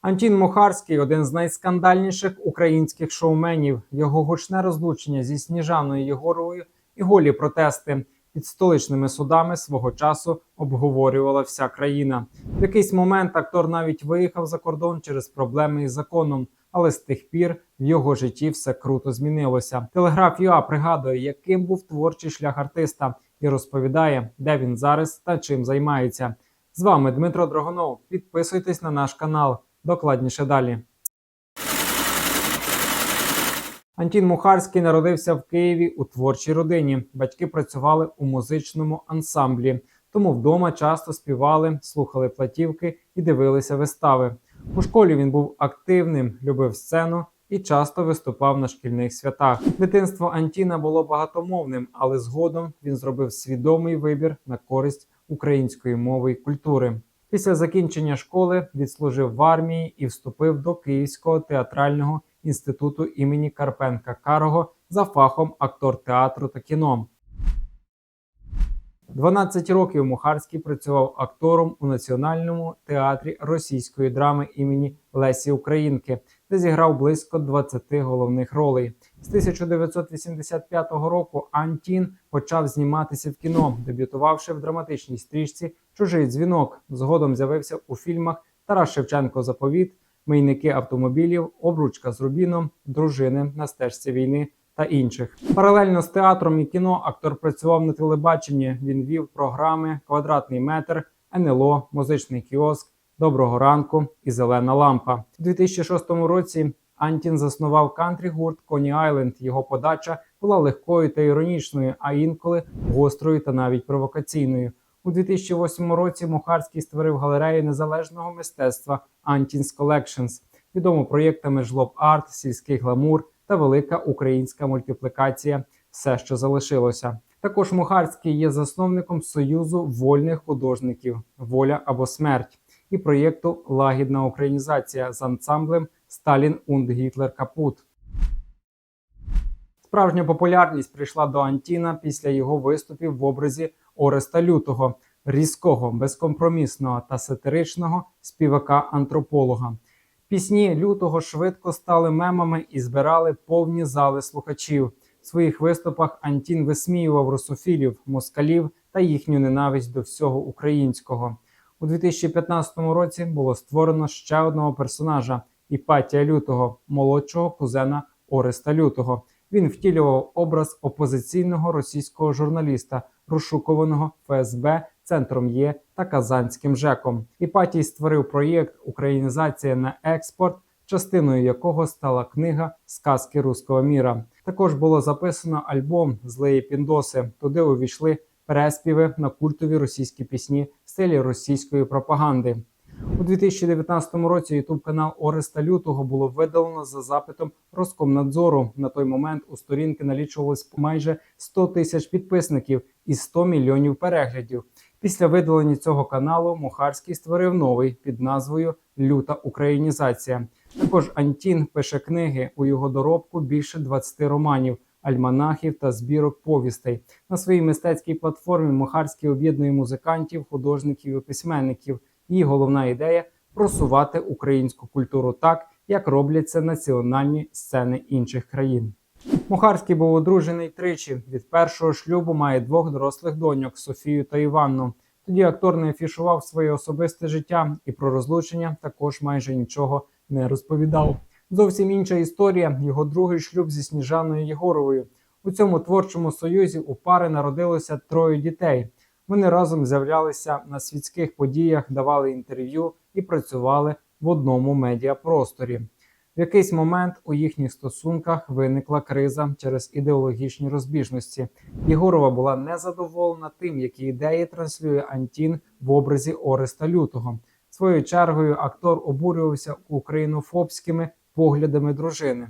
Антін Мухарський один з найскандальніших українських шоуменів. Його гучне розлучення зі Сніжаною Єгоровою і голі протести під столичними судами свого часу обговорювала вся країна. В якийсь момент актор навіть виїхав за кордон через проблеми із законом, але з тих пір в його житті все круто змінилося. Телеграф ЮА пригадує, яким був творчий шлях артиста, і розповідає, де він зараз та чим займається. З вами Дмитро Дрогонов. Підписуйтесь на наш канал. Докладніше далі. Антін Мухарський народився в Києві у творчій родині. Батьки працювали у музичному ансамблі, тому вдома часто співали, слухали платівки і дивилися вистави. У школі він був активним, любив сцену і часто виступав на шкільних святах. Дитинство Антіна було багатомовним, але згодом він зробив свідомий вибір на користь української мови і культури. Після закінчення школи відслужив в армії і вступив до Київського театрального інституту імені Карпенка Карого за фахом актор театру та кіно. 12 років Мухарський працював актором у Національному театрі російської драми імені Лесі Українки, де зіграв близько 20 головних ролей. З 1985 року Антін почав зніматися в кіно, дебютувавши в драматичній стрічці Чужий дзвінок. Згодом з'явився у фільмах Тарас Шевченко Заповіт, Мийники автомобілів, Обручка з Рубіном, Дружини на стежці війни та інших. Паралельно з театром і кіно актор працював на телебаченні. Він вів програми Квадратний метр, НЛО, Музичний кіоск, Доброго ранку і Зелена лампа. У 2006 році Антін заснував кантрі гурт Коні Айленд. Його подача була легкою та іронічною, а інколи гострою та навіть провокаційною. У 2008 році Мухарський створив галерею незалежного мистецтва Antins Collections, відому проєктами Жлоб Арт, Сільський гламур та велика українська мультиплікація Все, що залишилося. Також Мухарський є засновником Союзу вольних художників Воля або смерть і проєкту Лагідна українізація з ансамблем Сталін und Гітлер Капут. Справжня популярність прийшла до Антіна після його виступів в образі Ореста Лютого, різкого, безкомпромісного та сатиричного співака-антрополога. Пісні лютого швидко стали мемами і збирали повні зали слухачів. В своїх виступах Антін висміював русофілів, москалів та їхню ненависть до всього українського. У 2015 році було створено ще одного персонажа Іпатія Лютого, молодшого кузена Ореста Лютого. Він втілював образ опозиційного російського журналіста, розшукуваного ФСБ, центром Є та Казанським ЖЕКом. Іпатій створив проєкт Українізація на експорт, частиною якого стала книга Сказки руського міра. Також було записано альбом Злеї Піндоси. Туди увійшли переспіви на культові російські пісні в стилі російської пропаганди. У 2019 році ютуб канал Ореста Лютого було видалено за запитом Роскомнадзору. На той момент у сторінки налічувалось майже 100 тисяч підписників і 100 мільйонів переглядів. Після видалення цього каналу Мухарський створив новий під назвою Люта Українізація. Також Антін пише книги у його доробку більше 20 романів. Альманахів та збірок повістей на своїй мистецькій платформі Мухарський об'єднує музикантів, художників і письменників. Її головна ідея просувати українську культуру так, як роблять це національні сцени інших країн. Мухарський був одружений тричі. Від першого шлюбу має двох дорослих доньок Софію та Іванну. Тоді актор не афішував своє особисте життя і про розлучення також майже нічого не розповідав. Зовсім інша історія. Його другий шлюб зі Сніжаною Єгоровою. У цьому творчому союзі у пари народилося троє дітей. Вони разом з'являлися на світських подіях, давали інтерв'ю і працювали в одному медіапросторі. В якийсь момент у їхніх стосунках виникла криза через ідеологічні розбіжності. Єгорова була незадоволена тим, які ідеї транслює Антін в образі Ореста Лютого. Своєю чергою актор обурювався українофобськими поглядами дружини.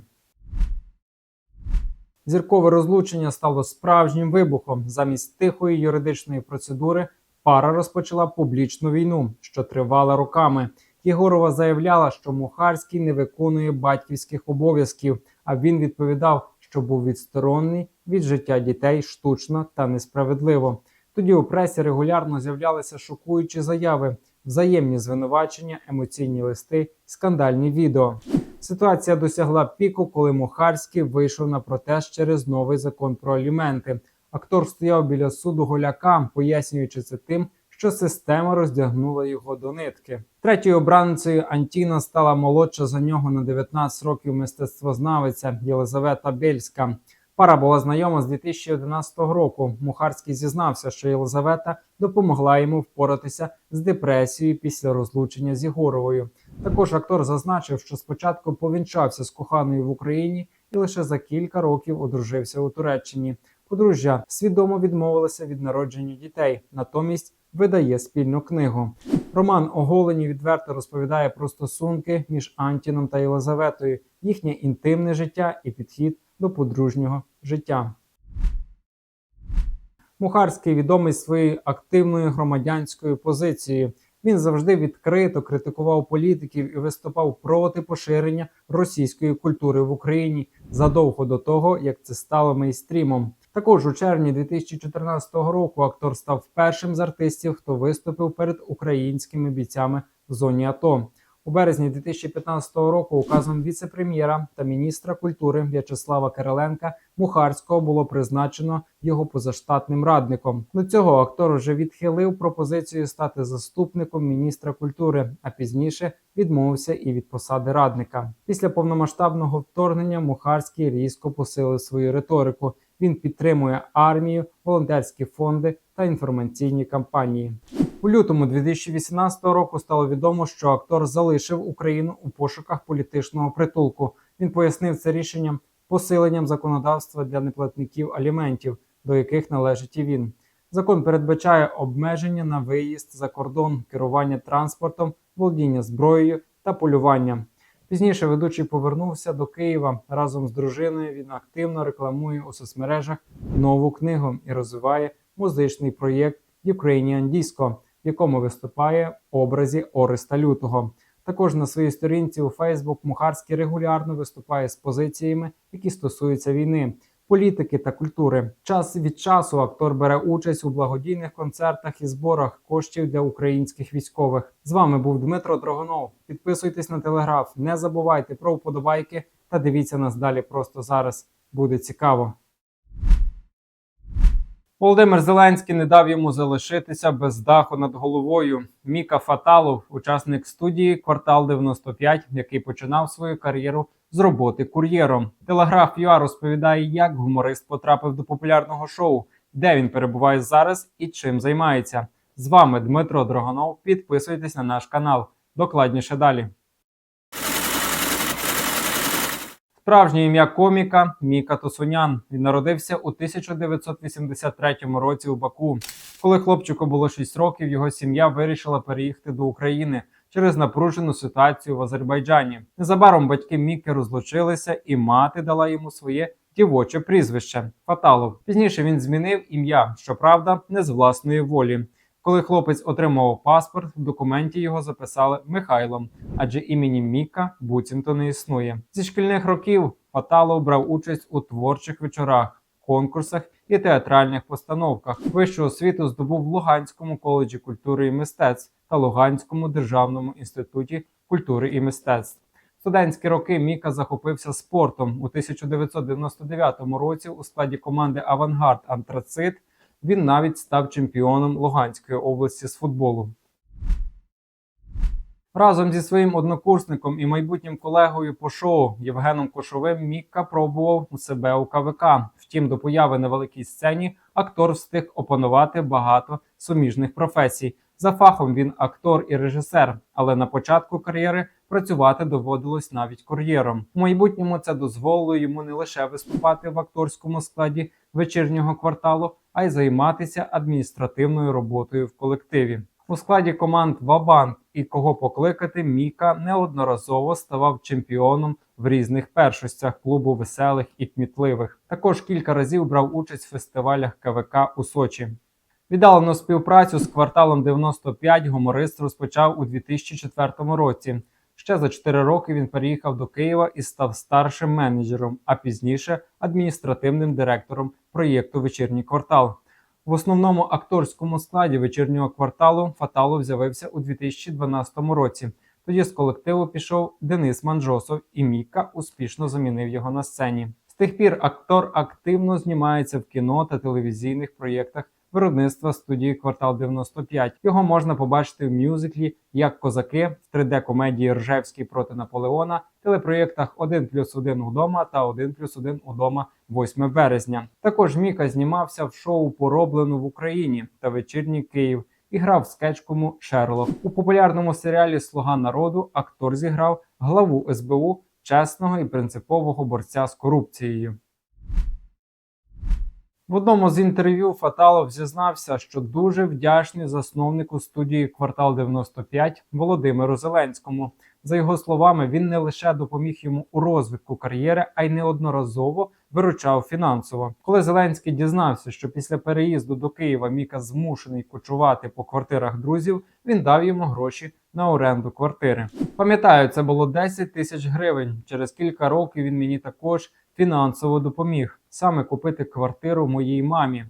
Зіркове розлучення стало справжнім вибухом. Замість тихої юридичної процедури пара розпочала публічну війну, що тривала роками. Єгорова заявляла, що Мухарський не виконує батьківських обов'язків, а він відповідав, що був відсторонений від життя дітей штучно та несправедливо. Тоді у пресі регулярно з'являлися шокуючі заяви. взаємні звинувачення, емоційні листи, скандальні відео. Ситуація досягла піку, коли Мухарський вийшов на протест через новий закон про аліменти. Актор стояв біля суду голяка, пояснюючи це тим, що система роздягнула його до нитки. Третьою обранницею Антіна стала молодша за нього на 19 років мистецтвознавиця Єлизавета Бельська. Пара була знайома з 2011 року. Мухарський зізнався, що Єлизавета допомогла йому впоратися з депресією після розлучення з Єгоровою. Також актор зазначив, що спочатку повінчався з коханою в Україні і лише за кілька років одружився у Туреччині. Подружжя свідомо відмовилося від народження дітей, натомість видає спільну книгу. Роман Оголені відверто розповідає про стосунки між Антіном та Єлизаветою, їхнє інтимне життя і підхід до подружнього життя. Мухарський відомий своєю активною громадянською позицією. Він завжди відкрито критикував політиків і виступав проти поширення російської культури в Україні задовго до того, як це стало мейстрімом. Також у червні 2014 року актор став першим з артистів, хто виступив перед українськими бійцями в зоні АТО. У березні 2015 року указом віце-прем'єра та міністра культури В'ячеслава Кириленка Мухарського було призначено його позаштатним радником. До цього актор вже відхилив пропозицію стати заступником міністра культури, а пізніше відмовився і від посади радника. Після повномасштабного вторгнення Мухарський різко посилив свою риторику. Він підтримує армію, волонтерські фонди та інформаційні кампанії. У лютому 2018 року стало відомо, що актор залишив Україну у пошуках політичного притулку. Він пояснив це рішенням посиленням законодавства для неплатників аліментів, до яких належить і він. Закон передбачає обмеження на виїзд за кордон, керування транспортом, володіння зброєю та полювання. Пізніше ведучий повернувся до Києва разом з дружиною. Він активно рекламує у соцмережах нову книгу і розвиває музичний проєкт Ukrainian Disco, в якому виступає в образі Ореста Лютого. Також на своїй сторінці у Facebook Мухарський регулярно виступає з позиціями, які стосуються війни, політики та культури. Час від часу актор бере участь у благодійних концертах і зборах коштів для українських військових. З вами був Дмитро Дрогонов. Підписуйтесь на телеграф, не забувайте про вподобайки та дивіться нас далі просто зараз. Буде цікаво. Володимир Зеленський не дав йому залишитися без даху над головою. Міка Фаталов, учасник студії Квартал 95, який починав свою кар'єру з роботи кур'єром. Телеграф ЮА розповідає, як гуморист потрапив до популярного шоу, де він перебуває зараз і чим займається. З вами Дмитро Дроганов. Підписуйтесь на наш канал. Докладніше далі. Справжнє ім'я коміка Міка Тосунян. Він народився у 1983 році у Баку. Коли хлопчику було 6 років, його сім'я вирішила переїхати до України через напружену ситуацію в Азербайджані. Незабаром батьки Міки розлучилися, і мати дала йому своє дівоче прізвище Фаталов. Пізніше він змінив ім'я, щоправда, не з власної волі. Коли хлопець отримав паспорт, в документі його записали Михайлом, адже імені Міка буцімто не існує. Зі шкільних років Фаталов брав участь у творчих вечорах, конкурсах і театральних постановках. Вищу освіту здобув в Луганському коледжі культури і мистецтв та Луганському державному інституті культури і мистецтв. Студентські роки Міка захопився спортом у 1999 році у складі команди Авангард Антрацит. Він навіть став чемпіоном Луганської області з футболу. Разом зі своїм однокурсником і майбутнім колегою по шоу Євгеном Кошовим Мікка пробував у себе у КВК. Втім, до появи на великій сцені актор встиг опанувати багато суміжних професій. За фахом він актор і режисер, але на початку кар'єри працювати доводилось навіть кур'єром. У майбутньому це дозволило йому не лише виступати в акторському складі вечірнього кварталу, а й займатися адміністративною роботою в колективі. У складі команд Вабанк і кого покликати Міка неодноразово ставав чемпіоном в різних першостях клубу веселих і кмітливих. Також кілька разів брав участь в фестивалях КВК у Сочі. Віддалену співпрацю з кварталом 95 гуморист розпочав у 2004 році. Ще за 4 роки він переїхав до Києва і став старшим менеджером, а пізніше адміністративним директором проєкту Вечірній квартал. В основному акторському складі вечірнього кварталу Фаталов з'явився у 2012 році. Тоді з колективу пішов Денис Манджосов, і Міка успішно замінив його на сцені. З тих пір актор активно знімається в кіно та телевізійних проєктах виробництва студії Квартал 95. Його можна побачити в мюзиклі як козаки в 3D-комедії Ржевський проти Наполеона, телепроєктах 1 плюс 1 удома та 1 плюс 1 удома 8 березня. Також Міка знімався в шоу Пороблено в Україні та вечірній Київ і грав в скетчкому Шерлок. У популярному серіалі Слуга народу актор зіграв главу СБУ чесного і принципового борця з корупцією. В одному з інтерв'ю Фаталов зізнався, що дуже вдячний засновнику студії Квартал 95 Володимиру Зеленському. За його словами, він не лише допоміг йому у розвитку кар'єри, а й неодноразово виручав фінансово. Коли Зеленський дізнався, що після переїзду до Києва Міка змушений кочувати по квартирах друзів, він дав йому гроші на оренду квартири. Пам'ятаю, це було 10 тисяч гривень. Через кілька років він мені також фінансово допоміг саме купити квартиру моїй мамі.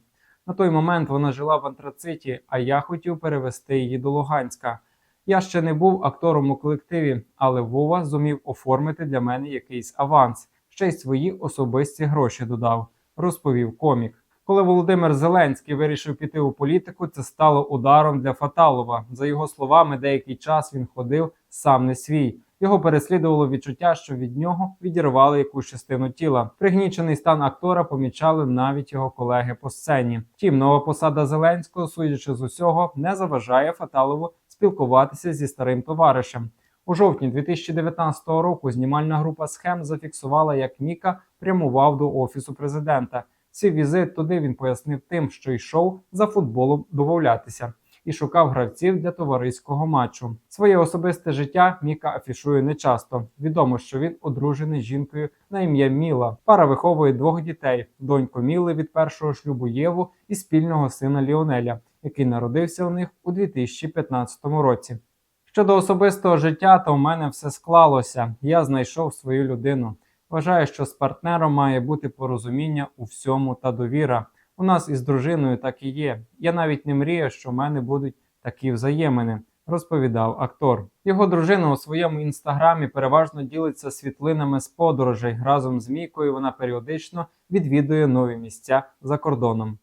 На той момент вона жила в антрациті, а я хотів перевести її до Луганська. Я ще не був актором у колективі, але Вова зумів оформити для мене якийсь аванс, ще й свої особисті гроші додав, розповів комік. Коли Володимир Зеленський вирішив піти у політику, це стало ударом для Фаталова. За його словами, деякий час він ходив сам не свій. Його переслідувало відчуття, що від нього відірвали якусь частину тіла. Пригнічений стан актора помічали навіть його колеги по сцені. Втім, нова посада Зеленського, судячи з усього, не заважає Фаталову спілкуватися зі старим товаришем. У жовтні 2019 року знімальна група схем зафіксувала, як Міка прямував до офісу президента. Свій візит туди він пояснив тим, що йшов за футболом домовлятися і шукав гравців для товариського матчу. Своє особисте життя Міка афішує нечасто. Відомо, що він одружений з жінкою на ім'я Міла. Пара виховує двох дітей: доньку Міли від першого шлюбу Єву і спільного сина Ліонеля, який народився у них у 2015 році. Щодо особистого життя, то у мене все склалося. Я знайшов свою людину. Вважаю, що з партнером має бути порозуміння у всьому та довіра. У нас із дружиною так і є. Я навіть не мрію, що в мене будуть такі взаємини, розповідав актор. Його дружина у своєму інстаграмі переважно ділиться світлинами з подорожей. Разом з Мікою вона періодично відвідує нові місця за кордоном.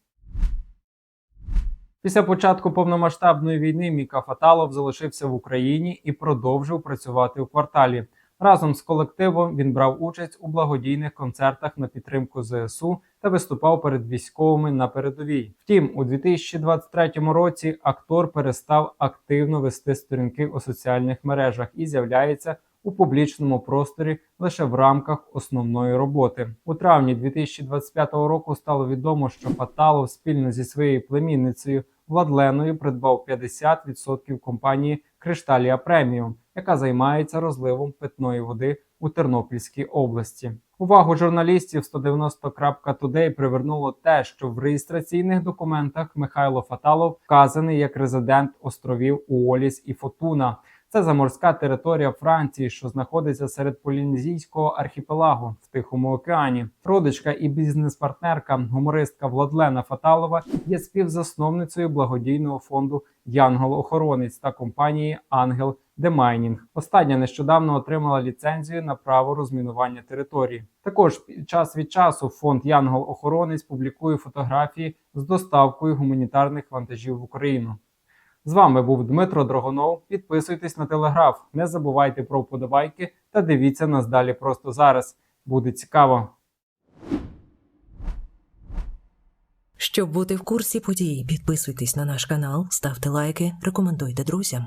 Після початку повномасштабної війни Міка Фаталов залишився в Україні і продовжив працювати у кварталі. Разом з колективом він брав участь у благодійних концертах на підтримку ЗСУ та виступав перед військовими на передовій. Втім, у 2023 році актор перестав активно вести сторінки у соціальних мережах і з'являється у публічному просторі лише в рамках основної роботи. У травні 2025 року стало відомо, що Фаталов спільно зі своєю племінницею Владленою придбав 50% компанії Кришталія Преміум, яка займається розливом питної води у Тернопільській області. Увагу журналістів 190.today привернуло те, що в реєстраційних документах Михайло Фаталов вказаний як резидент островів Уоліс і Фотуна. Це заморська територія Франції, що знаходиться серед полінезійського архіпелагу в Тихому океані. Родичка і бізнес-партнерка, гумористка Владлена Фаталова є співзасновницею благодійного фонду Янгол-Охоронець та компанії Ангел Демайнінг. Остання нещодавно отримала ліцензію на право розмінування території. Також час від часу фонд Янгол-Охоронець публікує фотографії з доставкою гуманітарних вантажів в Україну. З вами був Дмитро Дрогонов. Підписуйтесь на телеграф, не забувайте про вподобайки та дивіться нас далі просто зараз. Буде цікаво. Щоб бути в курсі подій, підписуйтесь на наш канал, ставте лайки, рекомендуйте друзям.